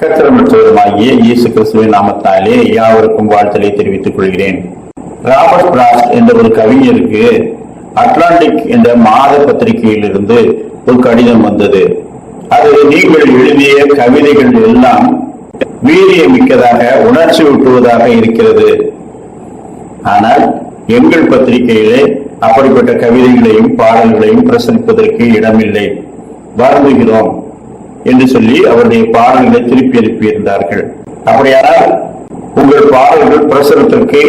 கத்திரமற்றவருமாகிய இயேசு கிறிஸ்துவின் நாமத்தாலே யாவருக்கும் வாழ்த்தலை தெரிவித்துக் கொள்கிறேன். ராபர்ட் பிராஸ்ட் என்ற ஒரு கவிஞருக்கு அட்லாண்டிக் என்ற மாத பத்திரிகையிலிருந்து ஒரு கடிதம் வந்தது. அது நீங்கள் எழுதிய கவிதைகள் எல்லாம் வீரியமிக்கதாக உணர்ச்சி ஊட்டுவதாக இருக்கிறது. ஆனால் எங்கள் பத்திரிகையிலே அப்படிப்பட்ட கவிதைகளையும் பாடல்களையும் பிரசரிப்பதற்கு இடமில்லை. வருந்துகிறோம். என்று சொல்லி அவருடைய பாடல்களை திருப்பி அனுப்பியிருந்தார்கள் அப்படியானால் உங்கள் பாடல்கள் பிரசுரத்திற்கு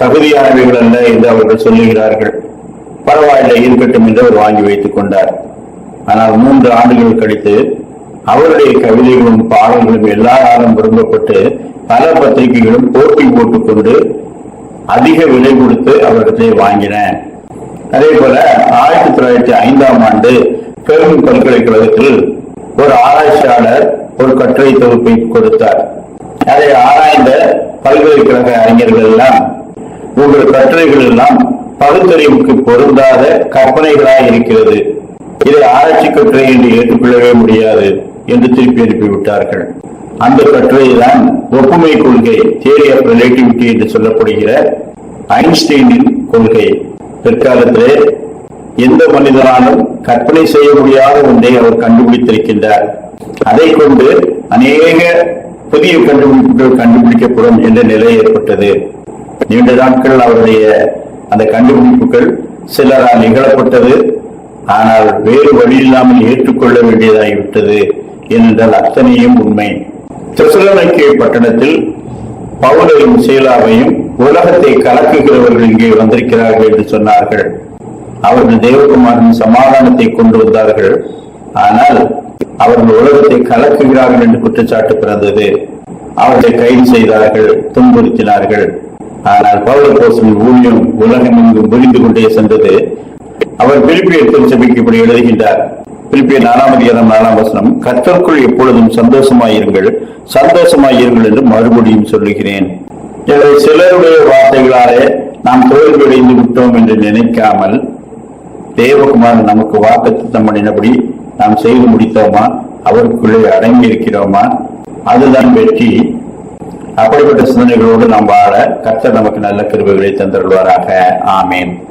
தகுதியானவைகள் அல்ல என்று அவர்கள் சொல்லுகிறார்கள். பரவாயில்லை இருக்கட்டும் என்று அவர் வாங்கி வைத்துக் கொண்டார். ஆனால் மூன்று ஆண்டுகள் கழித்து அவருடைய கவிதைகளும் பாடல்களும் எல்லா நாளும் விரும்பப்பட்டு பல பத்திரிகைகளும் போட்டி போட்டுக்கொண்டு அதிக விலை கொடுத்து அவர்களை வாங்கின அதே போல ஆயிரத்தி தொள்ளாயிரத்தி ஐந்தாம் ஆண்டு பெரும் பல்கலைக்கழகத்தில் ஒரு ஆராய்ச்சியாளர் ஒரு கட்டுரை தொகுப்பை கொடுத்தார். அதை ஆராய்ந்த பல்கலைக்கழக அறிஞர்கள் எல்லாம் உங்கள் கட்டுரைகள் எல்லாம் பகுத்தறிவுக்கு பொருந்தாத கற்பனைகளாய் இருக்கிறது. இதை ஆராய்ச்சி கட்டுரை என்று ஏற்றுக்கொள்ளவே முடியாது என்று திருப்பி அனுப்பிவிட்டார்கள். அந்த கட்டுரைதான் ஒப்புமை கொள்கை தியரி ஆஃப் ரிலேட்டிவிட்டி என்று சொல்லப்படுகிற ஐன்ஸ்டீனின் கொள்கை. பிற்காலத்திலே எந்த மனிதனாலும் கற்பனை செய்ய முடியாத ஒன்றை அவர் கண்டுபிடித்திருக்கின்றார். அதை கொண்டு அநேக புதிய கண்டுபிடிப்புகள் கண்டுபிடிக்கப்படும் என்ற நிலை ஏற்பட்டது. நீண்ட நாட்கள் அவருடைய அந்த கண்டுபிடிப்புகள் சிலரால் நிகழப்பட்டது. ஆனால் வேறு வழி இல்லாமல் ஏற்றுக்கொள்ள வேண்டியதாகிவிட்டது என்றால் அத்தனையும் உண்மை. தெசலோனிக்கே பட்டணத்தில் பவுலையும் சீலாவையும் உலகத்தை கலக்குகிறவர்கள் இங்கே வந்திருக்கிறார்கள் என்று சொன்னார்கள். அவர்கள் தேவகுமாரின் சமாதானத்தை கொண்டு வந்தார்கள். ஆனால் அவர்கள் உலகத்தை கலக்குகிறார்கள் என்று குற்றச்சாட்டு பிறந்தது அவர்களை கைது செய்தார்கள் துன்புறுத்தினார்கள். ஆனால் பௌலபோசன் ஊழியம் உலகம் இங்கு விரிந்து கொண்டே சென்றது. அவர் பிலிப்பியர் திருச்சபைக்கு இப்படி எழுதுகின்றார். பிலிப்பிய நாலாம் அதிகாரம் நாலாம் வசனம் கத்தருக்குள் எப்பொழுதும் சந்தோஷமாயிருங்கள் சந்தோஷமாயிருங்கள் என்று மறுபடியும் சொல்லுகிறேன். எனவே சிலருடைய வார்த்தைகளாலே நாம் தோல்வியடைந்து விட்டோம் என்று நினைக்காமல் தேவகுமாரன் நமக்கு வாக்குத்தம் பண்ணினபடி நாம் செய்து முடித்தோமா? அவருக்குள்ளே அடங்கி இருக்கிறோமா அதுதான் வெற்றி. அப்படிப்பட்ட சிந்தனைகளோடு நாம் வாழ கர்த்தர் நமக்கு நல்ல கிருபைகளை தந்தருள்வாராக. ஆமேன்.